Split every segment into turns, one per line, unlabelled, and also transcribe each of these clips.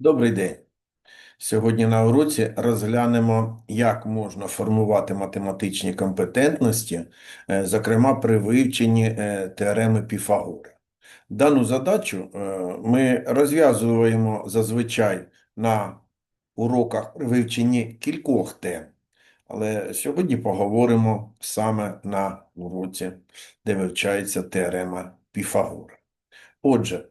Добрий день. Сьогодні на уроці розглянемо, як можна формувати математичні компетентності, е, зокрема при вивченні е, теореми Піфагора. Дану задачу е, ми розв'язуємо зазвичай на уроках при вивченні кількох тем, але сьогодні поговоримо саме на уроці, де вивчається теорема Піфагора. Отже,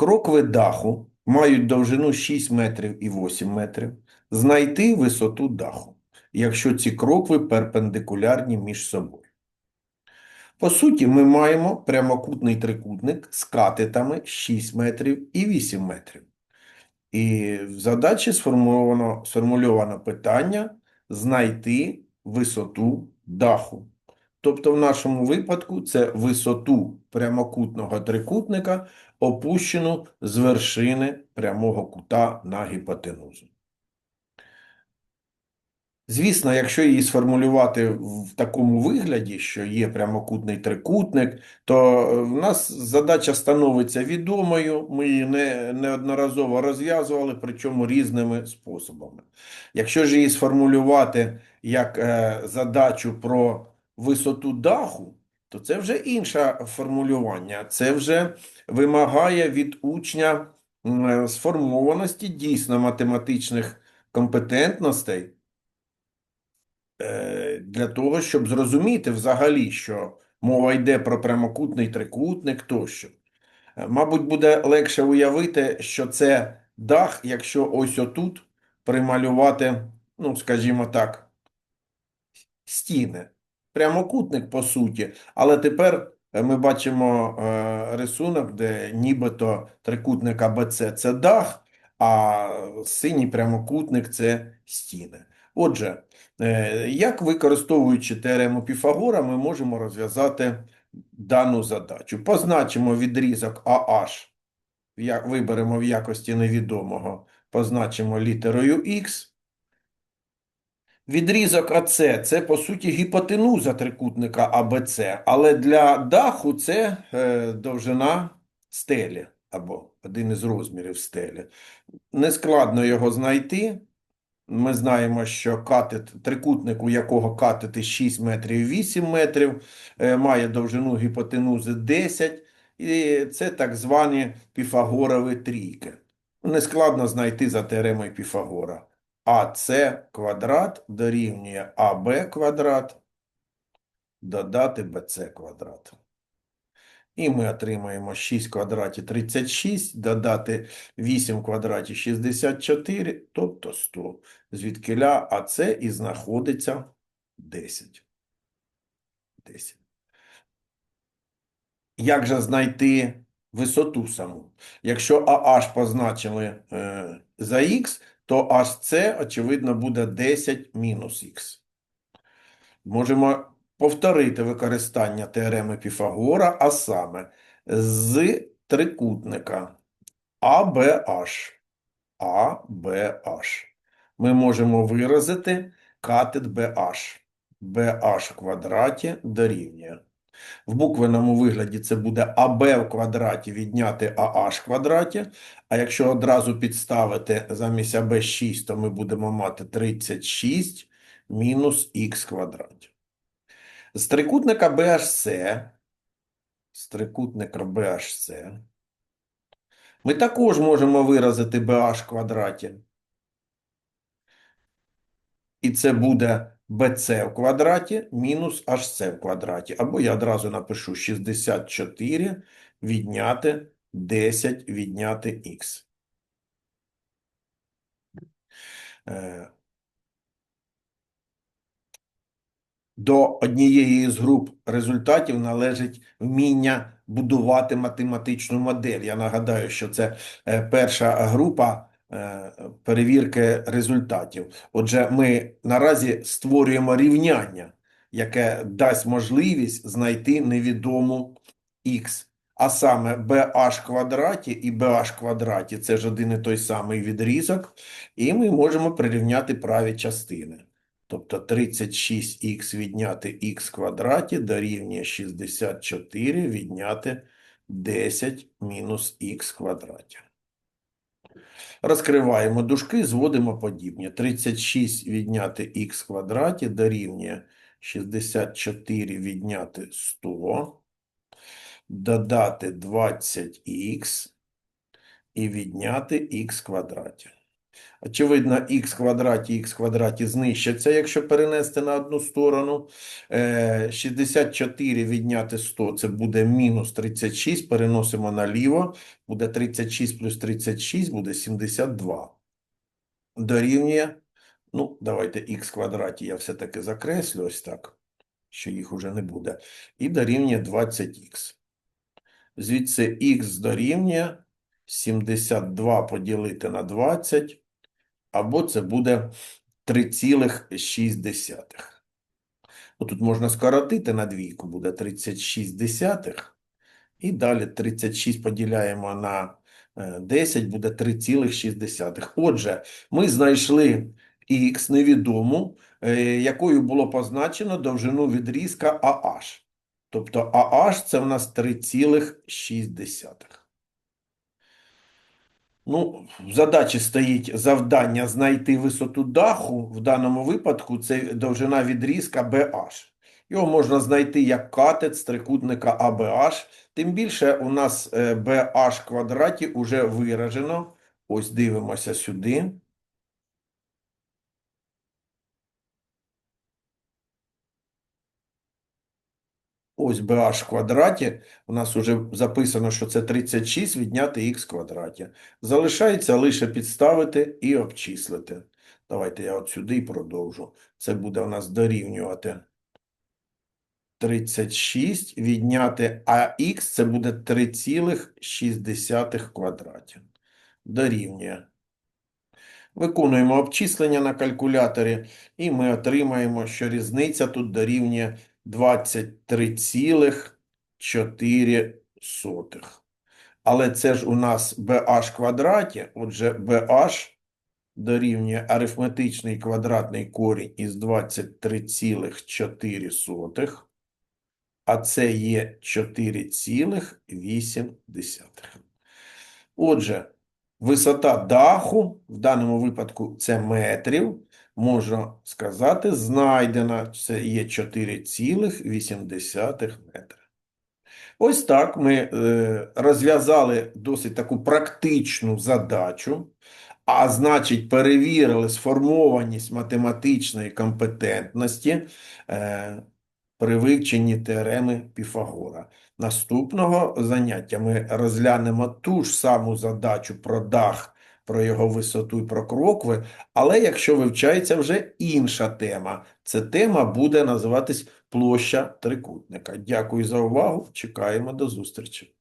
Крокви даху мають довжину 6 метрів і 8 метрів. Знайти висоту даху, якщо ці крокви перпендикулярні між собою. По суті, ми маємо прямокутний трикутник з катетами 6 метрів і 8 метрів. І в задачі сформульовано, сформульовано питання знайти висоту даху. Тобто, в нашому випадку це висоту прямокутного трикутника, опущену з вершини прямого кута на гіпотенузу. Звісно, якщо її сформулювати в такому вигляді, що є прямокутний трикутник, то в нас задача становиться відомою, ми її не, неодноразово розв'язували, причому різними способами. Якщо ж її сформулювати як е, задачу про висоту даху, то це вже інше формулювання. Це вже вимагає від учня сформованості дійсно математичних компетентностей е, для того, щоб зрозуміти взагалі, що мова йде про прямокутний трикутник тощо. Е, Мабуть, буде легше уявити, що це дах, якщо ось отут прималювати, ну, скажімо так, стіни. Прямокутник, по суті, але тепер е, ми бачимо е, рисунок, де нібито трикутник АБЦ – це дах, а синій прямокутник – це стіни. Отже, е, як використовуючи теорему Піфагора, ми можемо розв'язати дану задачу. Позначимо відрізок AH, виберемо в якості невідомого, позначимо літерою Х. Відрізок АЦ – це, по суті, гіпотенуза трикутника АБЦ, але для даху це е, довжина стелі, або один із розмірів стелі. Нескладно його знайти. Ми знаємо, що катет, трикутник, у якого катети 6 метрів 8 метрів, е, має довжину гіпотенузи 10, і це так звані піфагорові трійки. Нескладно знайти за теоремою Піфагора. АС квадрат дорівнює АБ квадрат додати БЦ квадрат. І ми отримаємо 6 квадратів 36, додати 8 квадратів 64, тобто 100. Звідкиля АС і знаходиться 10. 10. Як же знайти висоту саму? Якщо AH позначили е, за х, то HC, очевидно, буде 10 мінус х. Можемо повторити використання теореми Піфагора, а саме з трикутника ABH. ABH. Ми можемо виразити катет BH. BH в квадраті дорівнює. В буквеному вигляді це буде АБ в квадраті відняти АH в квадраті. А якщо одразу підставити замість АБ 6, то ми будемо мати 36 мінус х квадраті. З трикутника BHC, з трикутника BHC, ми також можемо виразити BH в квадраті. І це буде BC в квадраті мінус HC в квадраті. Або я одразу напишу 64 відняти 10 відняти х. Е, До однієї з груп результатів належить вміння будувати математичну модель. Я нагадаю, що це е, перша група перевірки результатів. Отже, ми наразі створюємо рівняння, яке дасть можливість знайти невідому х. А саме BH квадраті і BH квадраті – це ж один і той самий відрізок, і ми можемо прирівняти праві частини. Тобто 36х відняти х квадраті дорівнює 64 відняти 10 мінус х квадраті. Розкриваємо дужки, зводимо подібні. 36 відняти х квадраті дорівнює 64 відняти 100, додати 20х і відняти х квадраті. Очевидно, х квадраті і х квадраті знищаться, якщо перенести на одну сторону. Е, 64 відняти 100 – це буде мінус 36, переносимо наліво, буде 36 плюс 36, буде 72. Дорівнює, ну, давайте х квадраті я все-таки закреслю ось так, що їх уже не буде. І дорівнює 20х. Звідси х дорівнює 72 поділити на 20, або це буде 3,6. Ну, Тут можна скоротити на двійку, буде 36 десятих. І далі 36 поділяємо на е, 10, буде 3,6. Отже, ми знайшли х невідому, е, якою було позначено довжину відрізка AH. Тобто AH це в нас 3,6. Ну, в задачі стоїть завдання знайти висоту даху. В даному випадку це довжина відрізка BH. Його можна знайти як катет трикутника ABH. Тим більше у нас е, BH квадраті вже виражено. Ось дивимося сюди. Ось BH в квадраті. У нас вже записано, що це 36 відняти х в квадраті. Залишається лише підставити і обчислити. Давайте я от сюди і продовжу. Це буде у нас дорівнювати 36 відняти ах це буде 3,6 в квадраті. Дорівнює. Виконуємо обчислення на калькуляторі, і ми отримаємо, що різниця тут дорівнює 23,4. Але це ж у нас BH квадраті, отже, BH дорівнює арифметичний квадратний корінь із 23,4, а це є 4,8. Отже, висота даху, в даному випадку це метрів, можна сказати, знайдена, це є 4,8 метра. Ось так ми е, розв'язали досить таку практичну задачу, а значить перевірили сформованість математичної компетентності е, при вивченні теореми Піфагора. Наступного заняття ми розглянемо ту ж саму задачу про дах, про його висоту і про крокви, але якщо вивчається вже інша тема, ця тема буде називатись площа трикутника. Дякую за увагу, чекаємо до зустрічі.